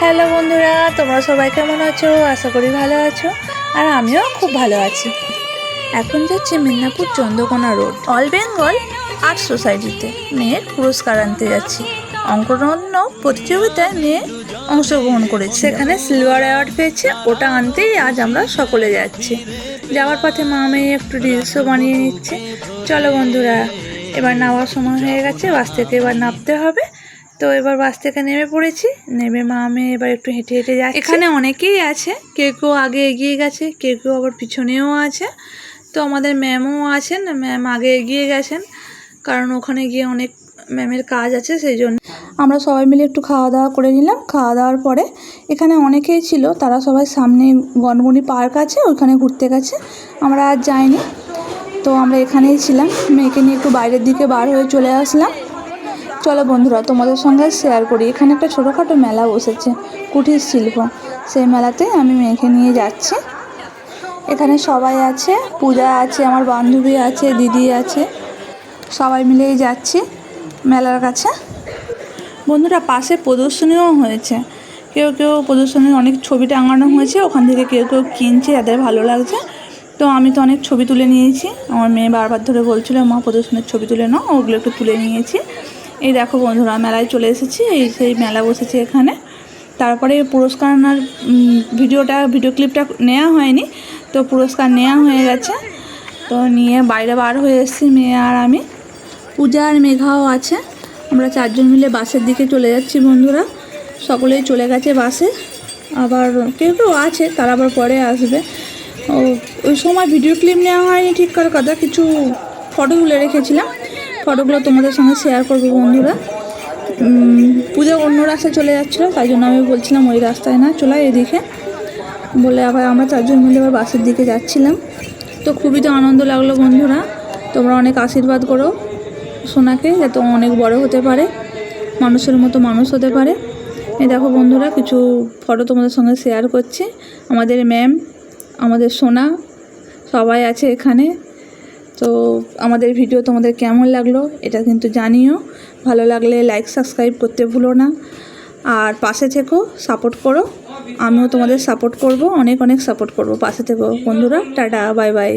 Hello বন্ধুরা, তোমরা সবাই কেমন আছো? আশা করি ভালো আছো। আর আমিও খুব ভালো আছি। এখন যাচ্ছি Medinipur Chandrakona road. All Bengal art সোসাইটিতে মেয়ের পুরস্কার আনতে যাচ্ছি। অঙ্কনন্য প্রতিযোগিতায় মেয়ে অংশগ্রহণ করেছে সেখানে সিলভার অ্যাওয়ার্ড পেয়েছে, ওটা আনতেই আজ আমরা সকলে যাচ্ছি। যাওয়ার পথে মা মেয়ে একটু রিলসও বানিয়ে নিচ্ছে। চলো বন্ধুরা, এবার নামার সময় হয়ে গেছে, বাস থেকে এবার নামতে হবে। তো এবার বাস থেকে নেমে পড়েছি। নেমে মা মেয়ে এবার একটু হেঁটে হেঁটে যাচ্ছে। এখানে অনেকেই আছে, কেউ কেউ আগে এগিয়ে গেছে, কেউ কেউ আবার পিছনেও আছে। তো আমাদের ম্যামও আছেন, ম্যাম আগে এগিয়ে গেছেন, কারণ ওখানে গিয়ে অনেক ম্যামের কাজ আছে, সেই জন্য। আমরা সবাই মিলে একটু খাওয়া দাওয়া করে নিলাম। খাওয়া দাওয়ার পরে এখানে অনেকেই ছিল, তারা সবাই সামনে গনগনি পার্ক আছে, ওইখানে ঘুরতে গেছে। আমরা আর যাইনি। তো আমরা এখানেই ছিলাম। মেয়েকে নিয়ে একটু বাইরের দিকে বার হয়ে চলে আসলাম। চলো বন্ধুরা, তোমাদের সঙ্গে শেয়ার করি। এখানে একটা ছোটোখাটো মেলা বসেছে, কুটির শিল্প। সেই মেলাতে আমি মেয়েকে নিয়ে যাচ্ছি। এখানে সবাই আছে, পূজা আছে, আমার বান্ধবী আছে, দিদি আছে। সবাই মিলেই যাচ্ছি মেলার কাছে। বন্ধুরা, পাশে প্রদর্শনীও হয়েছে। কেউ কেউ প্রদর্শনীর অনেক ছবি টাঙানো হয়েছে, ওখান থেকে কেউ কেউ কিনছে যাদের ভালো লাগছে। তো আমি তো অনেক ছবি তুলে নিয়েছি। আমার মেয়ে বারবার ধরে বলছিল, মা, প্রদর্শনীর ছবি তুলে নাও, ওগুলো একটু তুলে নিয়েছি। এই দেখো বন্ধুরা, মেলায় চলে এসেছি, এই সেই মেলা বসেছে এখানে। তারপরে পুরস্কার আনার ভিডিওটা, ভিডিও ক্লিপটা নেওয়া হয়নি, তো পুরস্কার নেওয়া হয়ে গেছে। তো নিয়ে বাইরে বার হয়ে এসেছি মেয়ে আর আমি। পূজা আর মেঘাও আছে। আমরা চারজন মিলে বাসের দিকে চলে যাচ্ছি বন্ধুরা। সকলেই চলে গেছে বাসে। আবার কেউ কেউ আছে, তারা আবার পরে আসবে। ও, ওই সময় ভিডিও ক্লিপ নেওয়া হয়নি ঠিক করে কথা কিছু ফটো তুলে রেখেছিলাম। ফটোগুলো তোমাদের সঙ্গে শেয়ার করব বন্ধুরা। পূজা অন্য রাস্তায় চলে যাচ্ছিল, তাই জন্য আমি বলছিলাম ওই রাস্তায় না, চলে এদিকে। বলে আবার আমরা চারজন মিলে আবার বাসের দিকে যাচ্ছিলাম। তো খুবই তো আনন্দ লাগল বন্ধুরা, তোমরা অনেক আশীর্বাদ করো সোনাকে, যাতে অনেক বড় হতে পারে, মানুষের মতো মানুষ হতে পারে। এই দেখো বন্ধুরা, কিছু ফটো তোমাদের সঙ্গে শেয়ার করছি। আমাদের ম্যাম আমাদের সোনা, সবাই আছে এখানে। তো আমাদের ভিডিও তোমাদের কেমন লাগল এটা কিন্তু জানিও। ভালো লাগলে লাইক সাবস্ক্রাইব করতে ভুলো না। আর পাশে থেকো সাপোর্ট করো। আমিও তোমাদের সাপোর্ট করব, অনেক অনেক সাপোর্ট করব। পাশে থেকো বন্ধুরা, টাটা বাই বাই